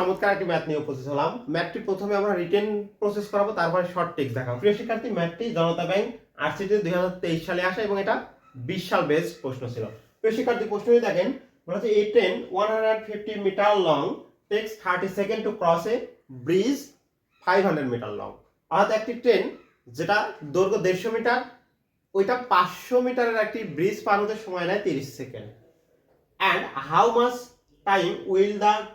চমৎকার একটি ম্যাথ নিয়ে উপস্থিত হলাম। ম্যাথটি প্রথমে আমরা রিটেন প্রসেস করাবো, তারপরে শর্ট টেক্সট দেখাবো। প্রিয় শিক্ষার্থী ম্যাথটি জনতা ব্যাংক আরসিটি দুই হাজার তেইশ সালে আসে এবং এটা বিশ সাল বেস্ট প্রশ্ন ছিল। প্রিয় শিক্ষার্থী, প্রশ্নটি দেখেন। বলা হচ্ছে a train one hundred fifty metre long takes thirty second to cross a bridge five hundred metre long অর্থাৎ একটি ট্রেন যেটা দৈর্ঘ্য দেড়শো মিটার ওইটা পাঁচশো মিটারের একটি ব্রিজ পার হতে সময় নেয় তিরিশ second and how much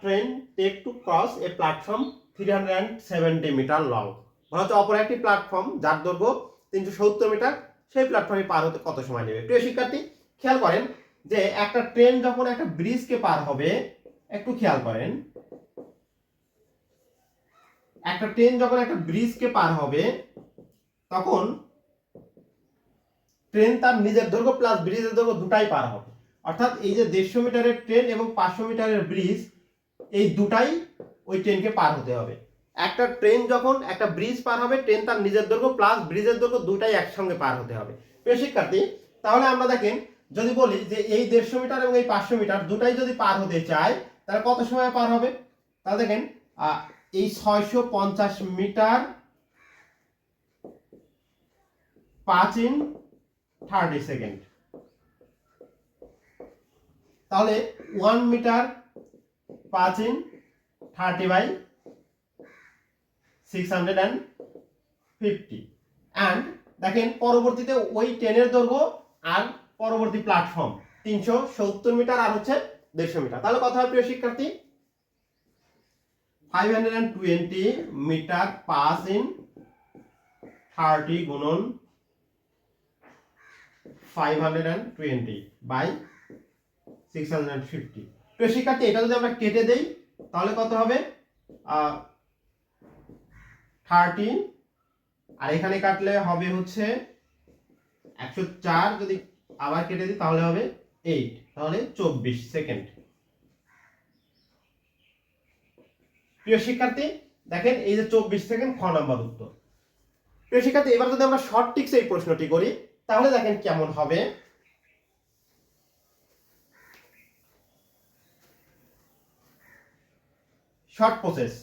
train take to cross a platform three hundred and seventy metre long বলা হচ্ছে অপর একটি প্ল্যাটফর্ম যার দৈর্ঘ্য তিনশো সত্তর মিটার সেই প্ল্যাটফর্মে পার হতে কত সময় নেবে? প্রিয় শিক্ষার্থী, খেয়াল করেন যে একটা ট্রেন যখন একটা ব্রিজকে পার হবে, একটু খেয়াল করেন। একটা ট্রেন যখন একটা ব্রিজকে পার হবে, তখন ট্রেন তার নিজের দৈর্ঘ্য প্লাস ব্রিজের দৈর্ঘ্য দুটাই পার হবে। অর্থাৎ এই যে দেড়শো মিটারের ট্রেন এবং পাঁচশো মিটারের ব্রিজ এই দুটাই ওই ট্রেনকে পার হতে হবে। একটা ট্রেন যখন একটা ব্রিজ পার হবে ট্রেন তার নিজের দৈর্ঘ্য প্লাস ব্রিজের দৈর্ঘ্য দুটাই একসঙ্গে পার হতে হবে। প্রিয় শিক্ষার্থী, তাহলে আমরা দেখেন, যদি বলি যে এই দেড়শো মিটার এবং এই পাঁচশো মিটার দুটাই যদি পার হতে চায়, তাহলে কত সময় পার হবে? তাহলে দেখেন এই ছয়শো পঞ্চাশ মিটার পাঁচ ইন থার্টি সেকেন্ড তাহলে ওয়ান মিটার পাঁচ in thirty by six hundred and fifty and দেখেন, পরবর্তীতে ওই ট্রেনের দৈর্ঘ্য আর পরবর্তী প্ল্যাটফর্ম তিনশো সত্তর মিটার আর হচ্ছে দেড়শো মিটার তাহলে কথা হয় প্রিয় শিক্ষার্থী five hundred and twenty metre pass in thirty গুণন five hundred and twenty by six hundred fifty প্রিয় শিক্ষার্থী এটা যদি আমরা কেটে দেই, তাহলে কত হবে? থার্টি আর এখানে কাটলে হবে হচ্ছে একশো চার। যদি আবার কেটে দিই, তাহলে হবে এইট তাহলে চব্বিশ সেকেন্ড প্রিয় শিক্ষার্থী, দেখেন এই যে চব্বিশ সেকেন্ড খ নাম্বার উত্তর। প্রিয় শিক্ষার্থী, এবার যদি আমরা শর্ট টিক্স এই প্রশ্নটি করি, তাহলে দেখেন কেমন হবে। Short process.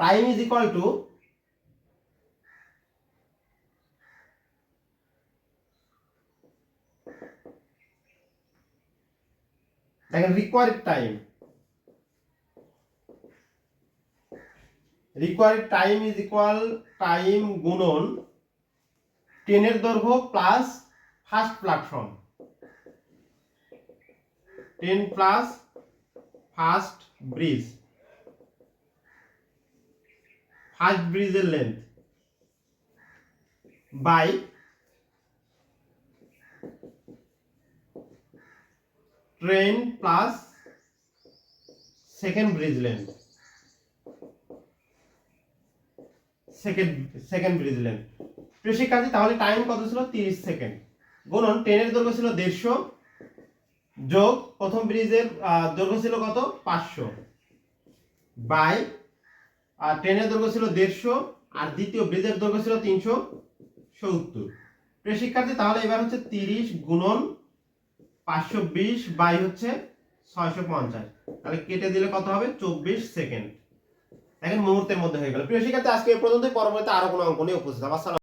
Time is equal to দেখেন required time required time is equal time গুণন ট্রেনের দৈর্ঘ্য plus first platform ten plus first bridge first ব্রিজের length by train plus second bridge length second second bridge length শিক্ষার্থী তাহলে time কত ছিল? তিরিশ সেকেন্ড গুণন ট্রেনের দৈর্ঘ্য ছিল দেড়শো যোগ প্রথম ব্রিজের দৈর্ঘ্য ছিল কত? পাঁচশো। বাই, আর ট্রেনের দৈর্ঘ্য ছিল দেড়শো, আর দ্বিতীয় ব্রিজের দৈর্ঘ্য ছিল তিনশো সত্তর। প্রিয় তাহলে এবার হচ্ছে তিরিশ গুণন পাঁচশো বিশ বাই হচ্ছে ছয়শো পঞ্চাশ। তাহলে কেটে দিলে কত হবে? চব্বিশ সেকেন্ড দেখেন মুহূর্তের মধ্যে হয়ে গেল। প্রিয় শিক্ষার্থী, আজকে এই পর্যন্ত পরবর্তীতে আরও কোনো অঙ্ক নিয়ে উপস্থিত আসসালামু